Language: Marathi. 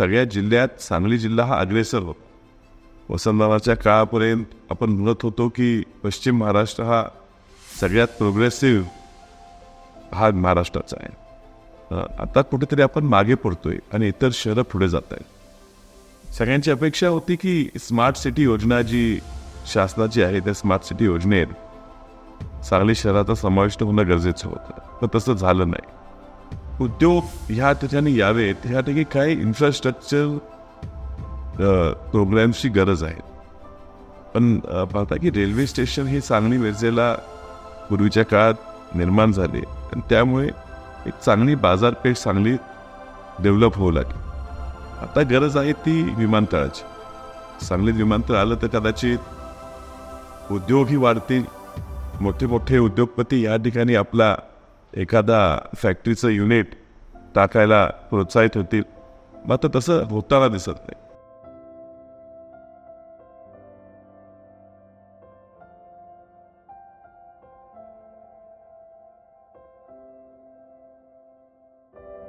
सगळ्या जिल्ह्यात सांगली जिल्हा हा अग्रेसर होता. वसंतरावाच्या काळापर्यंत आपण म्हणत होतो की पश्चिम महाराष्ट्र हा सगळ्यात प्रोग्रेसिव्ह हा महाराष्ट्राचा आहे. आता कुठेतरी आपण मागे पडतोय आणि इतर शहरं पुढे जात आहेत सगळ्यांची अपेक्षा होती की स्मार्ट सिटी योजना जी शासनाची आहे त्या स्मार्ट सिटी योजनेत सांगली शहराचा समाविष्ट होणं गरजेचं होतं. पण तसं झालं नाही. उद्योग ह्या ठिकाणी यावेत ह्या ठिकाणी काही इन्फ्रास्ट्रक्चर प्रोग्रॅम्सची गरज आहे. पण पाहता की रेल्वे स्टेशन हे सांगली मिरजेला पूर्वीच्या काळात निर्माण झाले. आणि त्यामुळे एक चांगली बाजारपेठ सांगली डेव्हलप होऊ लागली. आता गरज आहे ती विमानतळाची. सांगलीत विमानतळ आलं तर कदाचित उद्योगही वाढतील. मोठे मोठे उद्योगपती या ठिकाणी आपला एखादा फॅक्टरीचं युनिट टाकायला प्रोत्साहित होतील. मात्र तसं होताना दिसत नाही.